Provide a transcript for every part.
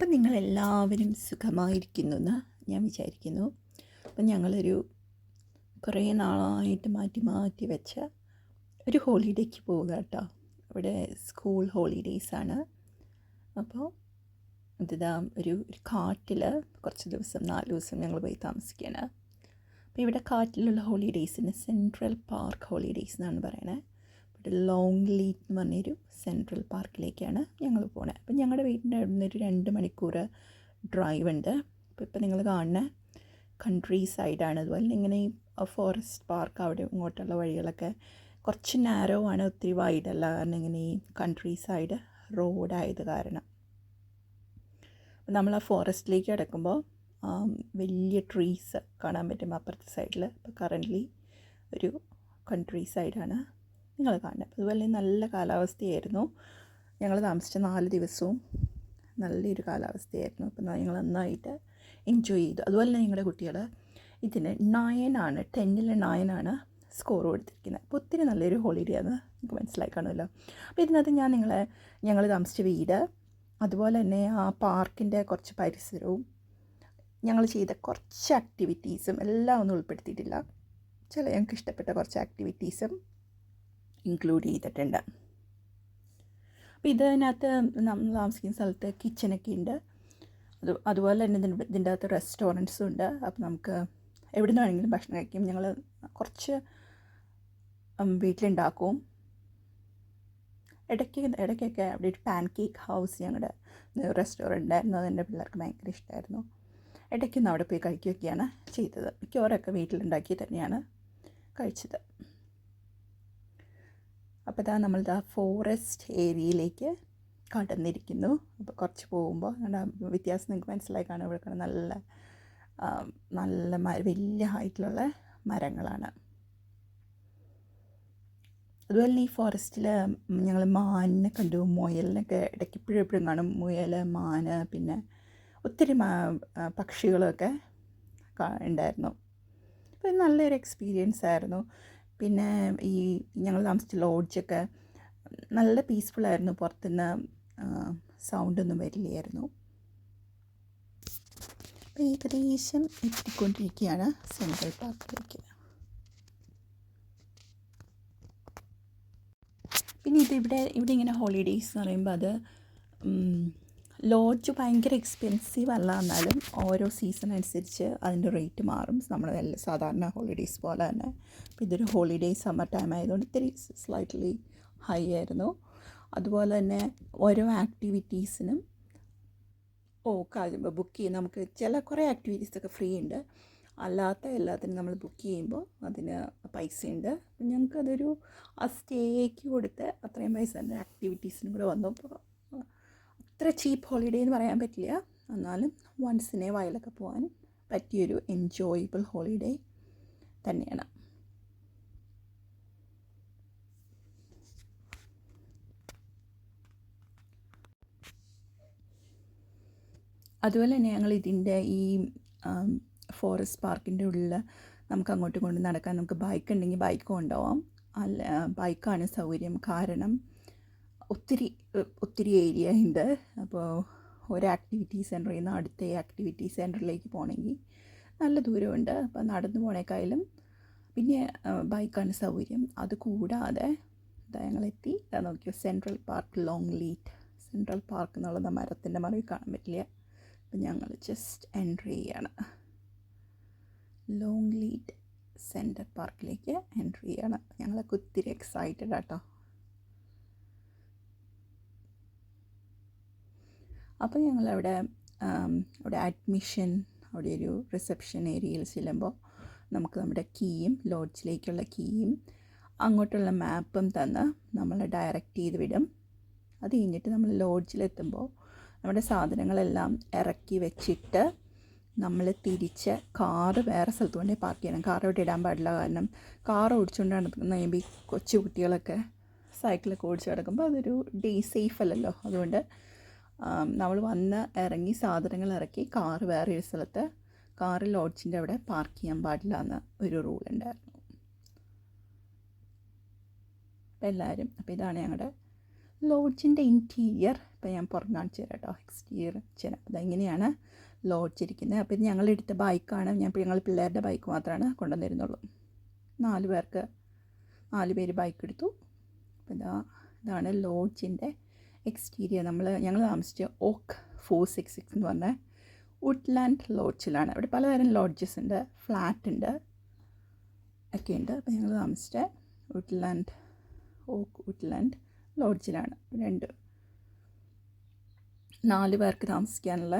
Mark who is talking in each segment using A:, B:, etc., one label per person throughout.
A: അപ്പം നിങ്ങളെല്ലാവരും സുഖമായിരിക്കുന്നു എന്ന് ഞാൻ വിചാരിക്കുന്നു. അപ്പം ഞങ്ങളൊരു കുറേ നാളായിട്ട് മാറ്റി മാറ്റി വെച്ച ഒരു ഹോളിഡേക്ക് പോവുക കേട്ടോ. ഇവിടെ സ്കൂൾ ഹോളിഡേയ്സാണ്. അപ്പോൾ ഇതാ ഒരു ഒരു കാട്ടിൽ കുറച്ച് ദിവസം നാല് ദിവസം ഞങ്ങൾ പോയി താമസിക്കുകയാണ് അപ്പോൾ ഇവിടെ കാട്ടിലുള്ള ഹോളിഡേയ്സിന് സെൻട്രൽ പാർക്ക് ഹോളിഡേയ്സ് എന്നാണ് പറയണത് ഇവിടെ ലോങ് ലീറ്റ് എന്ന് പറഞ്ഞൊരു സെൻട്രൽ പാർക്കിലേക്കാണ് ഞങ്ങൾ പോണത് അപ്പം ഞങ്ങളുടെ വീടിന്റെ അവിടെ ഒരു രണ്ട് മണിക്കൂർ ഡ്രൈവ് ഉണ്ട്. അപ്പോൾ ഇപ്പം നിങ്ങൾ കാണുന്ന കൺട്രി സൈഡാണ് അതുപോലെ ഇങ്ങനെ ഈ ഫോറസ്റ്റ് പാർക്ക് അവിടെ ഇങ്ങോട്ടുള്ള വഴികളൊക്കെ കുറച്ച് നാരോ ആണ് ഒത്തിരി വൈഡല്ല കാരണം ഇങ്ങനെ ഈ കൺട്രി സൈഡ് റോഡായത് കാരണം. നമ്മൾ ആ ഫോറസ്റ്റിലേക്ക് കിടക്കുമ്പോൾ വലിയ ട്രീസ് കാണാൻ പറ്റും. അപ്പുറത്തെ സൈഡിൽ ഇപ്പോൾ കറന്റ്ലി ഒരു കൺട്രി സൈഡാണ് നിങ്ങൾ കാണുക അതുപോലെ നല്ല കാലാവസ്ഥയായിരുന്നു. ഞങ്ങൾ താമസിച്ച നാല് ദിവസവും നല്ലൊരു കാലാവസ്ഥയായിരുന്നു. അപ്പം ഞങ്ങൾ നന്നായിട്ട് എൻജോയ് ചെയ്തു. അതുപോലെ തന്നെ ഞങ്ങളുടെ കുട്ടികൾ ഇതിന് നയനാണ് ടെന്നിൽ നയനാണ് സ്കോർ കൊടുത്തിരിക്കുന്നത്. അപ്പോൾ ഒത്തിരി നല്ലൊരു ഹോളിഡേ ആണ് നിങ്ങൾക്ക് മനസ്സിലായി കാണുമല്ലോ. അപ്പോൾ ഇതിനകത്ത് ഞാൻ നിങ്ങളെ ഞങ്ങൾ താമസിച്ച വീട് അതുപോലെ തന്നെ ആ പാർക്കിന്റെ കുറച്ച് പരിസരവും ഞങ്ങൾ ചെയ്ത കുറച്ച് ആക്ടിവിറ്റീസും എല്ലാം ഒന്നും ഉൾപ്പെടുത്തിയിട്ടില്ല. ചില ഞങ്ങൾക്ക് ഇഷ്ടപ്പെട്ട കുറച്ച് ആക്ടിവിറ്റീസും ഇൻക്ലൂഡ് ചെയ്തിട്ടുണ്ട്. അപ്പോൾ ഇതിനകത്ത് നമ്മൾ താമസിക്കുന്ന സ്ഥലത്ത് കിച്ചനൊക്കെ ഉണ്ട്. അത് അതുപോലെ തന്നെ ഇതിന്റെ അകത്ത് റെസ്റ്റോറന്റ്സും ഉണ്ട്. അപ്പോൾ നമുക്ക് എവിടെ നിന്ന് വേണമെങ്കിലും ഭക്ഷണം കഴിക്കും. ഞങ്ങൾ കുറച്ച് വീട്ടിലുണ്ടാക്കും. ഇടയ്ക്ക് ഇടയ്ക്കൊക്കെ അവിടെ ഒരു പാൻ കേക്ക് ഹൗസ് ഞങ്ങളുടെ റെസ്റ്റോറന്റ് ഉണ്ടായിരുന്നു. അതെന്റെ പിള്ളേർക്ക് ഭയങ്കര ഇഷ്ടമായിരുന്നു ഇടയ്ക്കൊന്ന് അവിടെ പോയി കഴിക്കുകയൊക്കെയാണ് ചെയ്തത്. മിക്കവാറൊക്കെ വീട്ടിലുണ്ടാക്കി തന്നെയാണ് കഴിച്ചത്. അപ്പോൾ ഇതാ നമ്മൾ ഇതാ ഫോറസ്റ്റ് ഏരിയയിലേക്ക് കടന്നിരിക്കുന്നു. അപ്പോൾ കുറച്ച് പോകുമ്പോൾ വ്യത്യാസം നിങ്ങൾക്ക് മനസ്സിലായി കാണും. ഇവിടെ നല്ല നല്ല വലിയ ഹൈറ്റിലുള്ള മരങ്ങളാണ്. അതുപോലെ ഈ ഫോറസ്റ്റിൽ ഞങ്ങൾ മാനിനെ കണ്ടു. മുയലിനൊക്കെ ഇടയ്ക്ക് ഇപ്പോഴും എപ്പോഴും കാണും. മുയൽ മാന് പിന്നെ ഒത്തിരി പക്ഷികളൊക്കെ ഉണ്ടായിരുന്നു. അപ്പോൾ നല്ലൊരു എക്സ്പീരിയൻസ് ആയിരുന്നു. പിന്നെ ഈ ഞങ്ങൾ താമസിച്ച ലോഡ്ജൊക്കെ നല്ല പീസ്ഫുള്ളായിരുന്നു പുറത്തുനിന്ന് സൗണ്ടൊന്നും വരില്ലായിരുന്നു. ഏകദേശം എത്തിക്കൊണ്ടിരിക്കുകയാണ് സെൻട്രൽ പാർക്കിലേക്ക്. പിന്നെ ഇതിവിടെ ഇവിടെ ഇങ്ങനെ ഹോളിഡേയ്സ് എന്ന് പറയുമ്പോൾ അത് ലോഡ്ജ് ഭയങ്കര എക്സ്പെൻസീവ് അല്ല. എന്നാലും ഓരോ സീസൺ അനുസരിച്ച് അതിന്റെ റേറ്റ് മാറും. നമ്മൾ സാധാരണ ഹോളിഡേയ്സ് പോലെ തന്നെ. ഇതൊരു ഹോളിഡേ സമ്മർ ടൈം ആയതുകൊണ്ട് ഇത്തിരി സ്ലൈറ്റ്ലി ഹൈ ആയിരുന്നു. അതുപോലെ തന്നെ ഓരോ ആക്ടിവിറ്റീസിനും ഓ ബുക്ക് ചെയ്യും നമുക്ക് ചില കുറേ ആക്ടിവിറ്റീസൊക്കെ ഫ്രീ ഉണ്ട്. അല്ലാത്ത എല്ലാത്തിനും നമ്മൾ ബുക്ക് ചെയ്യുമ്പോൾ അതിന് പൈസയുണ്ട്. ഞങ്ങൾക്കതൊരു ആ സ്റ്റേക്ക് കൊടുത്ത് അത്രയും പൈസ തന്നെ ആക്ടിവിറ്റീസിനും കൂടെ വന്നു. അപ്പോൾ അത്ര ചീപ്പ് ഹോളിഡേ എന്ന് പറയാൻ പറ്റില്ല. എന്നാലും വൺസിനെ വയലൊക്കെ പോകാൻ പറ്റിയൊരു എൻജോയബിൾ ഹോളിഡേ തന്നെയാണ്. അതുപോലെ തന്നെ ഞങ്ങൾ ഇതിന്റെ ഈ ഫോറസ്റ്റ് പാർക്കിന്റെ ഉള്ളിൽ നമുക്ക് അങ്ങോട്ട് കൊണ്ട് നടക്കാൻ നമുക്ക് ബൈക്ക് ഉണ്ടെങ്കിൽ ബൈക്ക് കൊണ്ടുപോകാം അല്ല ബൈക്കാണ് സൗകര്യം. കാരണം ഒത്തിരി ഒത്തിരി ഏരിയ ഉണ്ട്. അപ്പോൾ ഒരു ആക്ടിവിറ്റി സെന്ററിൽ നിന്ന് അടുത്ത ആക്ടിവിറ്റി സെന്ററിലേക്ക് പോകണമെങ്കിൽ നല്ല ദൂരമുണ്ട്. അപ്പോൾ നടന്നു പോണേക്കായാലും പിന്നെ ബൈക്കാണ് സൗകര്യം. അത് കൂടാതെ ഞങ്ങളെത്തി. നോക്കിയോ central park Longleat central park എന്നുള്ളത് മരത്തിന്റെ മറവിൽ കാണാൻ പറ്റില്ല. അപ്പം ഞങ്ങൾ ജസ്റ്റ് എൻട്രി ചെയ്യാണ്. ലോങ് ലീറ്റ് സെൻട്രൽ പാർക്കിലേക്ക് എൻട്രി ചെയ്യാണ്. ഞങ്ങളൊക്കെ ഒത്തിരി എക്സൈറ്റഡ് ആട്ടോ. അപ്പോൾ ഞങ്ങളവിടെ അവിടെ അഡ്മിഷൻ അവിടെ ഒരു റിസപ്ഷൻ ഏരിയയിൽ ചെല്ലുമ്പോൾ നമുക്ക് നമ്മുടെ കീയും ലോഡ്ജിലേക്കുള്ള കീയും അങ്ങോട്ടുള്ള മാപ്പും തന്ന് നമ്മളെ ഡയറക്റ്റ് ചെയ്ത് വിടും. അത് കഴിഞ്ഞിട്ട് നമ്മൾ ലോഡ്ജിലെത്തുമ്പോൾ നമ്മുടെ സാധനങ്ങളെല്ലാം ഇറക്കി വെച്ചിട്ട് നമ്മൾ തിരിച്ച് കാറ് വേറെ സ്ഥലത്ത് കൊണ്ടേ പാർക്ക് ചെയ്യണം. കാർ ഇവിടെ ഇടാൻ പാടില്ല കാരണം കാർ ഓടിച്ചുകൊണ്ട് നടക്കുന്ന ഈ കൊച്ചു കുട്ടികളൊക്കെ സൈക്കിളൊക്കെ ഓടിച്ച് കിടക്കുമ്പോൾ അതൊരു ഡേ സേഫ് അല്ലല്ലോ. അതുകൊണ്ട് നമ്മൾ വന്ന് ഇറങ്ങി സാധനങ്ങൾ ഇറക്കി കാറ് വേറെ ഒരു സ്ഥലത്ത് കാറ് ലോഡ്ജിന്റെ അവിടെ പാർക്ക് ചെയ്യാൻ പാടില്ല എന്ന് ഒരു റൂൾ ഉണ്ടായിരുന്നു. അപ്പം എല്ലാവരും അപ്പോൾ ഇതാണ് ഞങ്ങളുടെ ലോഡ്ജിന്റെ ഇന്റീരിയർ അപ്പോൾ ഞാൻ പുറം കാണിച്ചു തരാം കേട്ടോ എക്സ്റ്റീരിയർ ചെയ്യാം അതെങ്ങനെയാണ് ലോഡ്ജ് ഇരിക്കുന്നത് അപ്പോൾ ഇത് ഞങ്ങളെടുത്ത ബൈക്കാണ് ഞാൻ ഞങ്ങൾ പിള്ളേരുടെ ബൈക്ക് മാത്രമാണ് കൊണ്ടുവന്നിരുന്നുള്ളൂ. നാല് പേർക്ക് നാല് പേര് ബൈക്ക് എടുത്തു. അപ്പോൾ ഇതാ ഇതാണ് ലോഡ്ജിന്റെ എക്സ്റ്റീരിയർ നമ്മൾ ഞങ്ങൾ താമസിച്ച ഓക്ക് ഫോർ സിക്സ് സിക്സ് എന്ന് പറഞ്ഞ വുഡ്ലാൻഡ് ലോഡ്ജിലാണ്. അവിടെ പലതരം ലോഡ്ജസ് ഉണ്ട് ഫ്ലാറ്റ് ഉണ്ട് ഒക്കെ ഉണ്ട്. അപ്പോൾ ഞങ്ങൾ താമസിച്ച വുഡ്ലാൻഡ് ഓക്ക് വുഡ്ലാൻഡ് ലോഡ്ജിലാണ്. രണ്ട് നാല് പേർക്ക് താമസിക്കാനുള്ള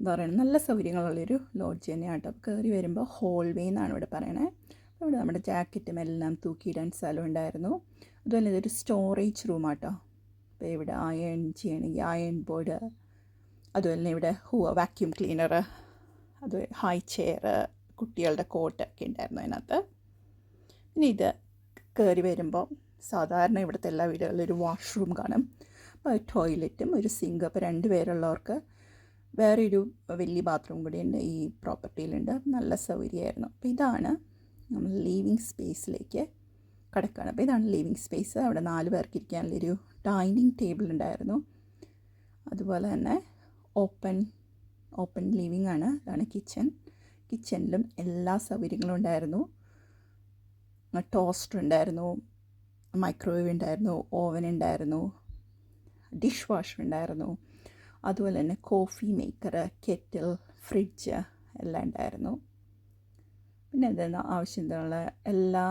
A: എന്താ പറയുക നല്ല സൗകര്യങ്ങളുള്ളൊരു ലോഡ്ജ് തന്നെയാണ് കേട്ടോ കയറി വരുമ്പോൾ ഹോൾവേ എന്നാണ് ഇവിടെ പറയണേ. ഇവിടെ നമ്മുടെ ജാക്കറ്റും എല്ലാം തൂക്കിയിടാൻ സ്ഥലം ഉണ്ടായിരുന്നു അതുപോലെ ഇതൊരു സ്റ്റോറേജ് റൂമാട്ടോ അപ്പോൾ ഇവിടെ അയൺ ചെയ്യണമെങ്കിൽ അയൺ ബോർഡ് അതുപോലെ ഇവിടെ ഹൂ വാക്യൂം ക്ലീനർ അത് ഹൈ ചെയർ കുട്ടികളുടെ കോട്ട് ഒക്കെ ഉണ്ടായിരുന്നു അതിനകത്ത്. പിന്നെ ഇത് കയറി വരുമ്പോൾ സാധാരണ ഇവിടുത്തെ എല്ലാ വീടുകളിലും ഒരു വാഷ്റൂം കാണും. അപ്പോൾ ടോയ്ലറ്റും ഒരു സിങ്ക് അപ്പോൾ രണ്ട് പേരുള്ളവർക്ക് വേറെ ഒരു വലിയ ബാത്റൂം കൂടി ഉണ്ട് ഈ പ്രോപ്പർട്ടിയിലുണ്ട് നല്ല സൗകര്യമായിരുന്നു. അപ്പോൾ ഇതാണ് നമ്മൾ ലീവിങ് സ്പേസിലേക്ക് കിടക്കുകയാണ്. അപ്പോൾ ഇതാണ് ലിവിങ് സ്പേസ് അവിടെ നാല് പേർക്ക് ഇരിക്കാനുള്ളൊരു ഡൈനിങ് ടേബിൾ ഉണ്ടായിരുന്നു. അതുപോലെ തന്നെ ഓപ്പൺ ഓപ്പൺ ലിവിങ് ആണ്. അതാണ് കിച്ചൺ കിച്ചണിലും എല്ലാ സൗകര്യങ്ങളും ഉണ്ടായിരുന്നു. ടോസ്റ്റർ ഉണ്ടായിരുന്നു മൈക്രോവേവ് ഉണ്ടായിരുന്നു ഓവൻ ഉണ്ടായിരുന്നു ഡിഷ് വാഷർ ഉണ്ടായിരുന്നു. അതുപോലെ തന്നെ കോഫി മേക്കർ കെറ്റിൽ ഫ്രിഡ്ജ് എല്ലാം ഉണ്ടായിരുന്നു. പിന്നെ എന്താണ് ആവശ്യത്തിനുള്ള എല്ലാ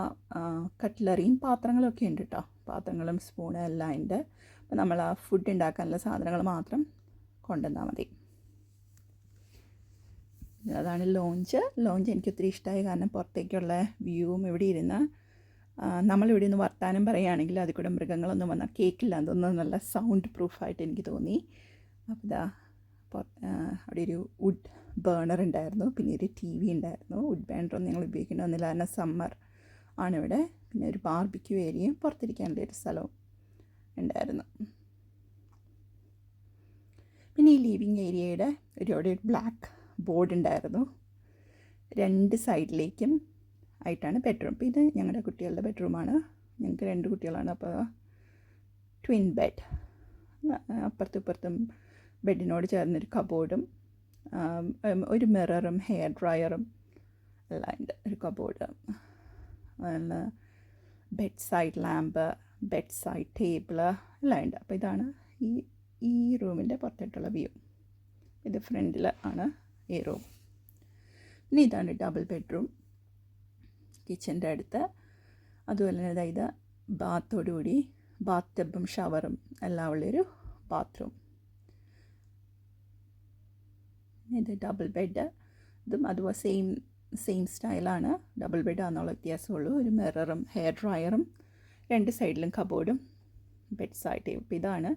A: കട്ട്ലറിയും പാത്രങ്ങളും ഒക്കെ ഉണ്ട് കേട്ടോ പാത്രങ്ങളും സ്പൂണും എല്ലാം ഉണ്ട്. അപ്പോൾ നമ്മൾ ആ ഫുഡ് ഉണ്ടാക്കാനുള്ള സാധനങ്ങൾ മാത്രം കൊണ്ടുവന്നാൽ മതി. അതാണ് ലോഞ്ച് ലോഞ്ച് എനിക്ക് ഒത്തിരി ഇഷ്ടമായി കാരണം പുറത്തേക്കുള്ള വ്യൂവും ഇവിടെ ഇരുന്ന് നമ്മളിവിടെ നിന്ന് വർത്താനം പറയുകയാണെങ്കിൽ അതിൽ കൂടെ മൃഗങ്ങളൊന്നും വന്നാൽ കേൾക്കില്ല അതൊന്നും നല്ല സൗണ്ട് പ്രൂഫായിട്ട് എനിക്ക് തോന്നി. അപ്പോൾ ഇതാ അവിടെ ഒരു വുഡ് ബേണർ ഉണ്ടായിരുന്നു പിന്നെ ഒരു ടി വി ഉണ്ടായിരുന്നു വുഡ് ബേണറൊന്നും ഞങ്ങൾ ഉപയോഗിക്കേണ്ടി വന്നില്ല കാരണം സമ്മർ ആണ് ഇവിടെ പിന്നെ ഒരു ബാർബിക്യൂ ഏരിയയും പുറത്തിരിക്കാനുള്ള ഒരു സ്ഥലവും ഉണ്ടായിരുന്നു. പിന്നെ ഈ ലിവിങ് ഏരിയയുടെ ഒരു ബ്ലാക്ക് ബോർഡ് ഉണ്ടായിരുന്നു രണ്ട് സൈഡിലേക്കും ആയിട്ടാണ് ബെഡ്റൂം ഇത് ഞങ്ങളുടെ കുട്ടികളുടെ ബെഡ്റൂമാണ് ഞങ്ങൾക്ക് രണ്ട് കുട്ടികളാണ് അപ്പോൾ ട്വിൻ ബെഡ് അപ്പുറത്തും ഇപ്പുറത്തും ബെഡിനോട് ചേർന്നൊരു കബോർഡും ഒരു മിററും ഹെയർ ഡ്രയറും എല്ലാം ഉണ്ട്. ഒരു cupboard bed side lamp bed side table എല്ലാം ഉണ്ട്. അപ്പോൾ ഇതാണ് ഈ ഈ റൂമിന്റെ പുറത്തോട്ടുള്ള വ്യൂ. ഇത് ഫ്രണ്ടിൽ ആണ് ഈ റൂം. പിന്നെ ഇതാണ് ഡബിൾ ബെഡ്റൂം. കിച്ചന്റെ അടുത്ത്. അതുപോലെ തന്നെ അതായത് ബാത്തോടുകൂടി ബാത്ത് ടബും ഷവറും എല്ലാം ഉള്ളൊരു ബാത്റൂം ഇത് ഡബിൾ ബെഡ് ഇതും അതുപോലെ സെയിം സെയിം സ്റ്റൈലാണ് ഡബിൾ ബെഡ് ആണെന്നുള്ള വ്യത്യാസമുള്ളൂ. ഒരു മിററും ഹെയർ ഡ്രയറും രണ്ട് സൈഡിലും കബോർഡും ബെഡ് സൈഡ് ഇപ്പോൾ ഇതാണ്.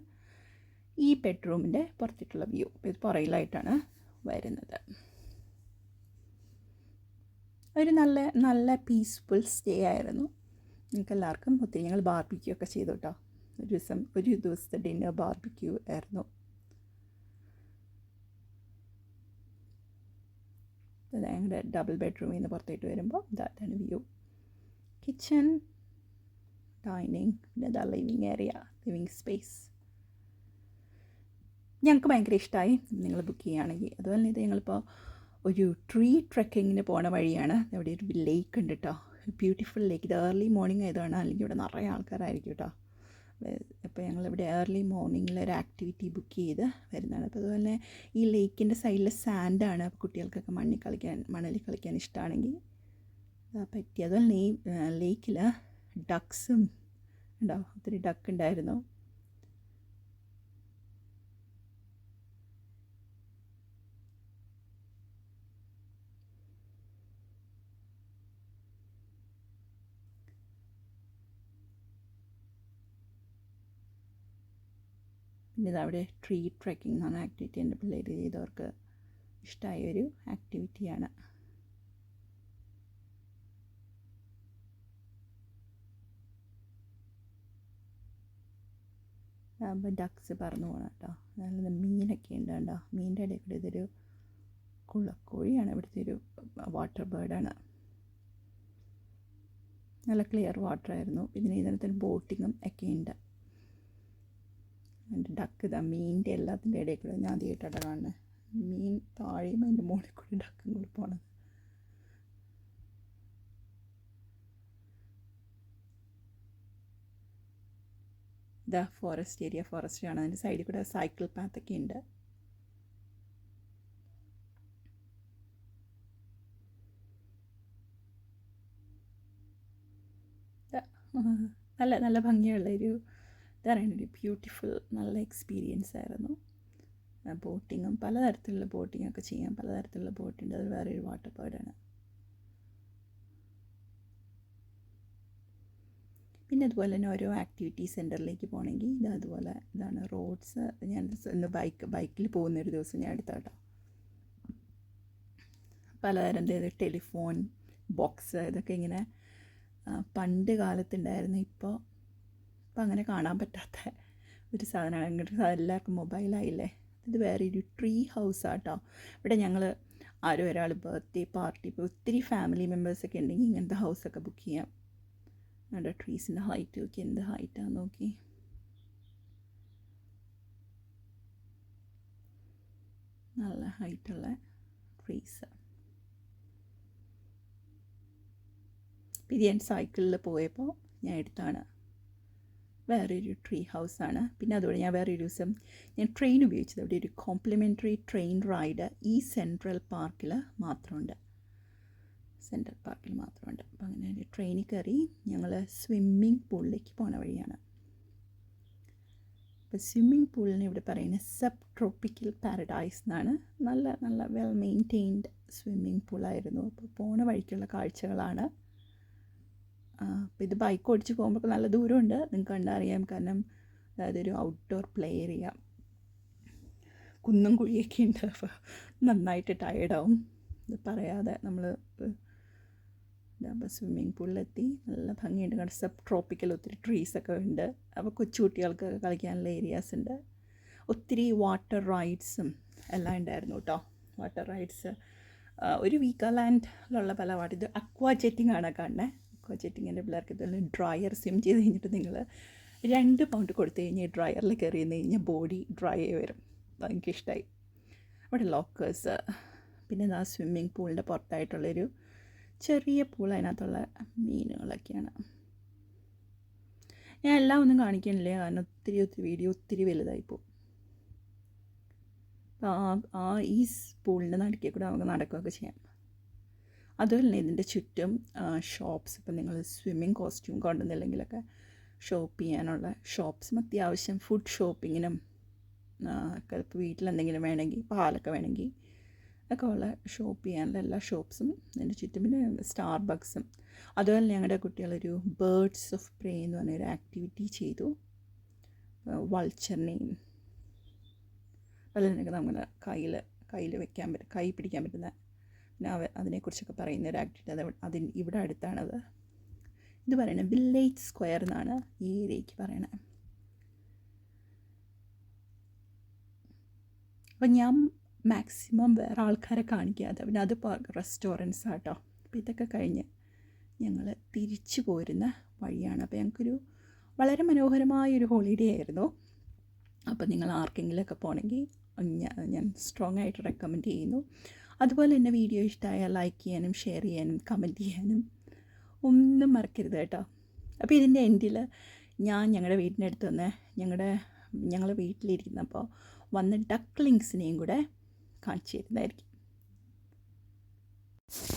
A: ഈ ബെഡ്റൂമിന്റെ പുറത്തിട്ടുള്ള വ്യൂ ഇത് പുറയിലായിട്ടാണ് വരുന്നത്. ഒരു നല്ല നല്ല പീസ്ഫുൾ സ്റ്റേ ആയിരുന്നു. നിങ്ങൾക്ക് എല്ലാവർക്കും ഒത്തിരി ഞങ്ങൾ ബാർബിക്യൂ ഒക്കെ ചെയ്തു കേട്ടോ ഒരു ദിവസം ഒരു ദിവസത്തെ ഡിന്നർ ബാർബിക്യൂ ആയിരുന്നു. ഞങ്ങളുടെ ഡബിൾ ബെഡ്റൂമിൽ നിന്ന് പുറത്തേട്ട് വരുമ്പോൾ ഇതാണ് വ്യൂ കിച്ചൺ ഡൈനിങ് പിന്നെ ഇതാ ലിവിങ് ഏരിയ ലിവിങ് സ്പേസ് ഞങ്ങൾക്ക് ഭയങ്കര ഇഷ്ടമായി നിങ്ങൾ ബുക്ക് ചെയ്യുകയാണെങ്കിൽ അതുപോലെ ഇത് ഞങ്ങളിപ്പോൾ ഒരു ട്രീ ട്രക്കിങ്ങിന് പോണ വഴിയാണ്. ഇവിടെ ഒരു ലേക്ക് ഉണ്ട് കേട്ടോ ബ്യൂട്ടിഫുൾ ലേക്ക് ഇത് ഏർലി മോർണിംഗ് ആയതാണ് അല്ലെങ്കിൽ ഇവിടെ നിറയെ ആൾക്കാരായിരിക്കും കേട്ടോ അപ്പോൾ ഞങ്ങൾ ഞങ്ങളിവിടെ ഏർലി മോർണിംഗിൽ ഒരു ആക്ടിവിറ്റി ബുക്ക് ചെയ്ത് വരുന്നതാണ്. അപ്പോൾ അതുപോലെ ഈ ലേക്കിന്റെ സൈഡിലെ സാൻഡാണ് അപ്പോൾ കുട്ടികൾക്കൊക്കെ മണ്ണിൽ കളിക്കാൻ മണലിൽ കളിക്കാൻ ഇഷ്ടമാണെങ്കിൽ പറ്റി. അതുപോലെ ഈ ലേക്കിൽ ഡക്സും ഉണ്ടാവും. ഒത്തിരി ഡക്ക് ഉണ്ടായിരുന്നു. പിന്നെ ഇതവിടെ ട്രീ ട്രക്കിംഗ് എന്ന് ആക്ടിവിറ്റി എന്റെ പിള്ളേർ ചെയ്തവർക്ക് ഇഷ്ടമായ ഒരു ആക്ടിവിറ്റിയാണ് അതാകുമ്പോൾ ഡക്സ് പറന്നു പോകണം കേട്ടോ നല്ല മീനൊക്കെ ഉണ്ട് കേട്ടോ മീനിന്റെ ഇടയിൽ ഇതൊരു കുളക്കോഴിയാണ് ഇവിടുത്തെ ഒരു വാട്ടർ ബേർഡാണ് നല്ല ക്ലിയർ വാട്ടർ ആയിരുന്നു. പിന്നെ ഇതിനകത്തൊരു ബോട്ടിങ്ങും ഒക്കെ ഉണ്ട്. എന്റെ ഡക്ക് ഇതാ മീനിന്റെ എല്ലാത്തിന്റെ ഇടയിൽ കൂടെ ഞാൻ ആദ്യമായിട്ടാണ് കാണുന്നത് മീൻ താഴെയും അതിന്റെ മുകളിൽ കൂടി ഡക്കും കൂടി പോണത്. ഇതാ ഫോറസ്റ്റ് ഏരിയ ഫോറസ്റ്റ് ആണ് അതിന്റെ സൈഡിൽ കൂടെ സൈക്കിൾ പാത്തൊക്കെ ഉണ്ട്. നല്ല നല്ല ഭംഗിയുള്ള ഒരു പറയുക ഒരു ബ്യൂട്ടിഫുൾ നല്ല എക്സ്പീരിയൻസ് ആയിരുന്നു. ബോട്ടിങ്ങും പലതരത്തിലുള്ള ബോട്ടിംഗ് ഒക്കെ ചെയ്യാം. പലതരത്തിലുള്ള ബോട്ടുണ്ട് അത് വേറൊരു വാട്ടർ ബേർഡാണ് പിന്നെ അതുപോലെ തന്നെ ഓരോ ആക്ടിവിറ്റി സെന്ററിലേക്ക് പോകണമെങ്കിൽ ഇത് അതുപോലെ ഇതാണ് റോഡ്സ് ഞാൻ ബൈക്ക് ബൈക്കിൽ പോകുന്ന ഒരു ദിവസം ഞാൻ എടുത്ത കേട്ടോ പലതരം ടെലിഫോൺ ബോക്സ് ഇതൊക്കെ ഇങ്ങനെ പണ്ട് കാലത്തുണ്ടായിരുന്നു ഇപ്പോൾ ഇപ്പം അങ്ങനെ കാണാൻ പറ്റാത്ത ഒരു സാധനമാണ്. അങ്ങോട്ട് എല്ലാവർക്കും മൊബൈലായില്ലേ ഇത് വേറെ ഒരു ട്രീ ഹൗസ് ആട്ടോ. ഇവിടെ ഞങ്ങൾ ആരോ ഒരാൾ ബർത്ത്ഡേ പാർട്ടി ഇപ്പോൾ ഒത്തിരി ഫാമിലി മെമ്പേഴ്സൊക്കെ ഉണ്ടെങ്കിൽ ഇങ്ങനത്തെ ഹൗസൊക്കെ ബുക്ക് ചെയ്യാം. അവിടെ ട്രീസിന്റെ ഹൈറ്റ് നോക്കി. എന്ത് ഹൈറ്റാണെന്ന് നോക്കി. നല്ല ഹൈറ്റുള്ള ട്രീസ് ഇത് ഞാൻ സൈക്കിളിൽ പോയപ്പോൾ ഞാൻ എടുത്താണ് വേറൊരു ട്രീ ഹൗസാണ് പിന്നെ അതുപോലെ ഞാൻ വേറൊരു ദിവസം ഞാൻ ട്രെയിൻ ഉപയോഗിച്ചത്. അവിടെ ഒരു കോംപ്ലിമെന്ററി ട്രെയിൻ റൈഡ് ഈ സെൻട്രൽ പാർക്കിൽ മാത്രമുണ്ട്. സെൻട്രൽ പാർക്കിൽ മാത്രമുണ്ട്. അപ്പോൾ അങ്ങനെ ഒരു ട്രെയിനിൽ കയറി ഞങ്ങൾ സ്വിമ്മിംഗ് പൂളിലേക്ക് പോണ വഴിയാണ്. അപ്പോൾ സ്വിമ്മിംഗ് പൂളിന് ഇവിടെ പറയുന്നത് സബ് ട്രോപ്പിക്കൽ പാരഡൈസ് എന്നാണ്. നല്ല നല്ല വെൽ മെയിന്റെയിൻഡ് സ്വിമ്മിംഗ് പൂളായിരുന്നു അപ്പോൾ പോണ വഴിക്കുള്ള കാഴ്ചകളാണ്. അപ്പോൾ ഇത് ബൈക്ക് ഓടിച്ച് പോകുമ്പോൾ നല്ല ദൂരമുണ്ട്. നിങ്ങൾക്ക് കണ്ടറിയാം. കാരണം അതായത് ഒരു ഔട്ട്ഡോർ പ്ലേ ഏരിയ കുന്നും കുഴിയൊക്കെ ഉണ്ട്. അപ്പോൾ നന്നായിട്ട് ടയേർഡാവും ഇത് പറയാതെ നമ്മൾ അപ്പോൾ സ്വിമ്മിങ് പൂളിലെത്തി നല്ല ഭംഗിയുണ്ട്. കാരണം സബ് ട്രോപ്പിക്കൽ ഒത്തിരി ട്രീസൊക്കെ ഉണ്ട്. അപ്പോൾ കൊച്ചുകുട്ടികൾക്ക് കളിക്കാനുള്ള ഏരിയാസ് ഉണ്ട്. ഒത്തിരി വാട്ടർ റൈഡ്സും എല്ലാം ഉണ്ടായിരുന്നു കേട്ടോ വാട്ടർ റൈഡ്സ് ഒരു വീക്കാലാൻഡിലുള്ള പല വാട്ടർ ഇത് അക്വാ ജെറ്റിംഗ് ആണ് കാണുന്നത് ജെറ്റിങ്ങിന്റെ പിള്ളേർക്ക് ഇതുപോലെ ഡ്രയർ സ്വിം ചെയ്ത് കഴിഞ്ഞിട്ട് നിങ്ങൾ രണ്ട് പൗണ്ട് കൊടുത്തു കഴിഞ്ഞാൽ ഡ്രയറിൽ കയറി നിന്ന് കഴിഞ്ഞാൽ ബോഡി ഡ്രൈ ആയി വരും. എനിക്കിഷ്ടമായി അവിടെ ലോക്കേഴ്സ് പിന്നെ ആ സ്വിമ്മിങ് പൂളിന്റെ പുറത്തായിട്ടുള്ളൊരു ചെറിയ പൂൾ അതിനകത്തുള്ള മീനുകളൊക്കെയാണ്. ഞാൻ എല്ലാം ഒന്നും കാണിക്കണില്ല കാരണം ഒത്തിരി ഒത്തിരി വീഡിയോ ഒത്തിരി വലുതായിപ്പോൾ ആ ആ ഈ പൂളിന്റെ നടുക്കിൽ കൂടെ നമുക്ക് നടക്കുകയൊക്കെ ചെയ്യാം. അതുപോലെ തന്നെ ഇതിന്റെ ചുറ്റും ഷോപ്സ് ഇപ്പം നിങ്ങൾ സ്വിമ്മിങ് കോസ്റ്റ്യൂം കൊണ്ടുവന്നില്ലെങ്കിലൊക്കെ ഷോപ്പ് ചെയ്യാനുള്ള ഷോപ്സും അത്യാവശ്യം ഫുഡ് ഷോപ്പിങ്ങിനും ഒക്കെ ഇപ്പോൾ വീട്ടിലെന്തെങ്കിലും വേണമെങ്കിൽ പാലൊക്കെ വേണമെങ്കിൽ ഒക്കെ ഉള്ള ഷോപ്പ് ചെയ്യാനുള്ള എല്ലാ ഷോപ്സും അതിന്റെ ചുറ്റും. പിന്നെ സ്റ്റാർബക്സും അതുപോലെ ഞങ്ങളുടെ കുട്ടികളൊരു ബേർഡ്സ് ഓഫ് പ്രേ എന്ന് പറഞ്ഞൊരു ആക്ടിവിറ്റി ചെയ്തു. വൾച്ചറിനെയും അതുപോലെ നമ്മുടെ കയ്യിൽ കയ്യിൽ വെക്കാൻ പറ്റും കൈ പിടിക്കാൻ പറ്റുന്ന പിന്നെ അതിനെക്കുറിച്ചൊക്കെ പറയുന്ന ഒരു ആക്ടിവിറ്റി അത് അതിന് ഇവിടെ അടുത്താണത്. ഇത് പറയുന്നത് വില്ലേജ് സ്ക്വയർ എന്നാണ് ഈ ഏരിയയ്ക്ക് പറയണത്. അപ്പം ഞാൻ മാക്സിമം വേറെ ആൾക്കാരെ കാണിക്കാതെ പിന്നെ അത് റെസ്റ്റോറന്റ്സ് ആട്ടോ. അപ്പോൾ ഇതൊക്കെ കഴിഞ്ഞ് ഞങ്ങൾ തിരിച്ചു പോരുന്ന വഴിയാണ്. അപ്പോൾ ഞങ്ങൾക്കൊരു വളരെ മനോഹരമായൊരു ഹോളിഡേ ആയിരുന്നു. അപ്പോൾ നിങ്ങൾ ആർക്കെങ്കിലുമൊക്കെ പോകണമെങ്കിൽ ഞാൻ സ്ട്രോങ് ആയിട്ട് റെക്കമെൻഡ് ചെയ്യുന്നു. അതുപോലെ തന്നെ വീഡിയോ ഇഷ്ടമായാൽ ലൈക്ക് ചെയ്യാനും ഷെയർ ചെയ്യാനും കമന്റ് ചെയ്യാനും ഒന്നും മറക്കരുത് കേട്ടോ. അപ്പോൾ ഇതിന്റെ എൻഡിൽ ഞാൻ ഞങ്ങളുടെ വീടിന്റെ അടുത്ത് വന്ന് ഞങ്ങളുടെ ഞങ്ങൾ വീട്ടിലിരിക്കുന്നപ്പോൾ വന്ന ഡക്ലിങ്സിനെയും കൂടെ കാണിച്ചു തരുന്നതായിരിക്കും.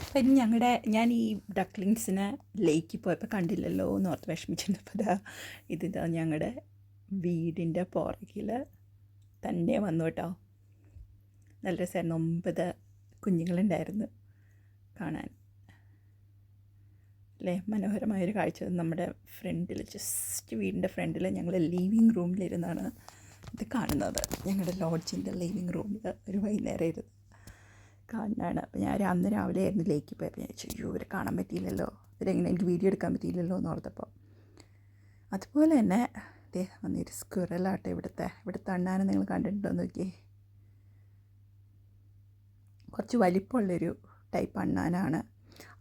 A: അപ്പം ഞങ്ങളുടെ ഞാൻ ഈ ഡക്ലിങ്സിനെ ലേക്ക് പോയപ്പോൾ കണ്ടില്ലല്ലോ എന്ന് ഓർത്ത് വിഷമിച്ചിരുന്നപ്പോൾ ഇതാ ഇതിതാ ഞങ്ങളുടെ വീടിന്റെ പുറകിൽ തന്നെ വന്നു കേട്ടോ. നല്ല രസമായിരുന്നു. ഒമ്പത് കുഞ്ഞുങ്ങളുണ്ടായിരുന്നു കാണാൻ. അല്ലേ? മനോഹരമായൊരു കാഴ്ച. നമ്മുടെ ഫ്രണ്ടിൽ ജസ്റ്റ് വീടിന്റെ ഫ്രണ്ടിൽ ഞങ്ങൾ ലിവിങ് റൂമിലിരുന്നാണ് ഇത് കാണുന്നത്. ഞങ്ങളുടെ ലോഡ്ജിന്റെ ലിവിങ് റൂമിൽ ഒരു വൈകുന്നേരം ഇരുന്ന് കാണാനാണ് അപ്പോൾ ഞാൻ അന്ന് രാവിലെ ആയിരുന്നു ലേക്ക് പോയപ്പോൾ ഞാൻ ചോദിച്ചു ഇവരെ കാണാൻ പറ്റിയില്ലല്ലോ. ഇവരെങ്ങനെ എനിക്ക് വീഡിയോ എടുക്കാൻ പറ്റിയില്ലല്ലോ എന്ന് ഓർത്തപ്പോൾ അതുപോലെ തന്നെ വന്നൊരു സ്ക്വിറലാട്ടെ ഇവിടുത്തെ. ഇവിടുത്തെ അണ്ണാനെ നിങ്ങൾ കണ്ടിട്ടുണ്ടോ നോക്കിയേ. കുറച്ച് വലിപ്പമുള്ളൊരു ടൈപ്പ് അണ്ണാനാണ്.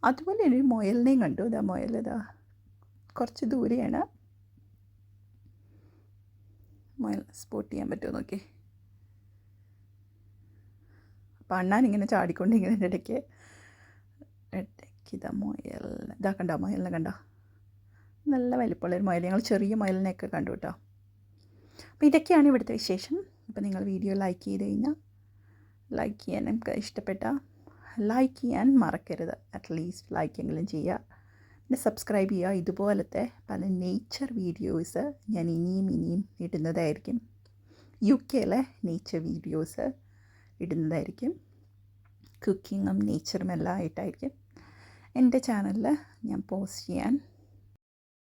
A: അതുപോലെ ഒരു മുയലിനെയും കണ്ടു. ഇതാ മുയൽ ഇതാ കുറച്ച് ദൂരെയാണ്. മുയൽ സ്പോട്ട് ചെയ്യാൻ പറ്റുമോ നോക്കി. അപ്പം അണ്ണാൻ ഇങ്ങനെ ചാടിക്കൊണ്ടിരിക്കുന്നതിന്റെ ഇടയ്ക്ക് ഇടയ്ക്ക് ഇതാ മുയൽ. ഇതാ കണ്ട മുയലിനെ കണ്ട? നല്ല വലിപ്പമുള്ളൊരു മുയൽ. ഞങ്ങൾ ചെറിയ മുയലിനെയൊക്കെ കണ്ടു കേട്ടോ. അപ്പോൾ ഇതൊക്കെയാണ് ഇവിടുത്തെ വിശേഷം. അപ്പോൾ നിങ്ങൾ വീഡിയോ ലൈക്ക് ചെയ്ത് കഴിഞ്ഞാൽ ലൈക്ക് ചെയ്യാൻ നമുക്ക് ഇഷ്ടപ്പെട്ട ലൈക്ക് ചെയ്യാൻ മറക്കരുത്. അറ്റ്ലീസ്റ്റ് ലൈക്കെങ്കിലും ചെയ്യുക. പിന്നെ സബ്സ്ക്രൈബ് ചെയ്യുക. ഇതുപോലത്തെ പല നേച്ചർ വീഡിയോസ് ഞാൻ ഇനിയും ഇനിയും ഇടുന്നതായിരിക്കും. യു കെയിലെ നേച്ചർ വീഡിയോസ് ഇടുന്നതായിരിക്കും. കുക്കിങ്ങും നേച്ചറും എല്ലാം ആയിട്ടായിരിക്കും. എന്റെ ചാനലിൽ ഞാൻ പോസ്റ്റ് ചെയ്യാൻ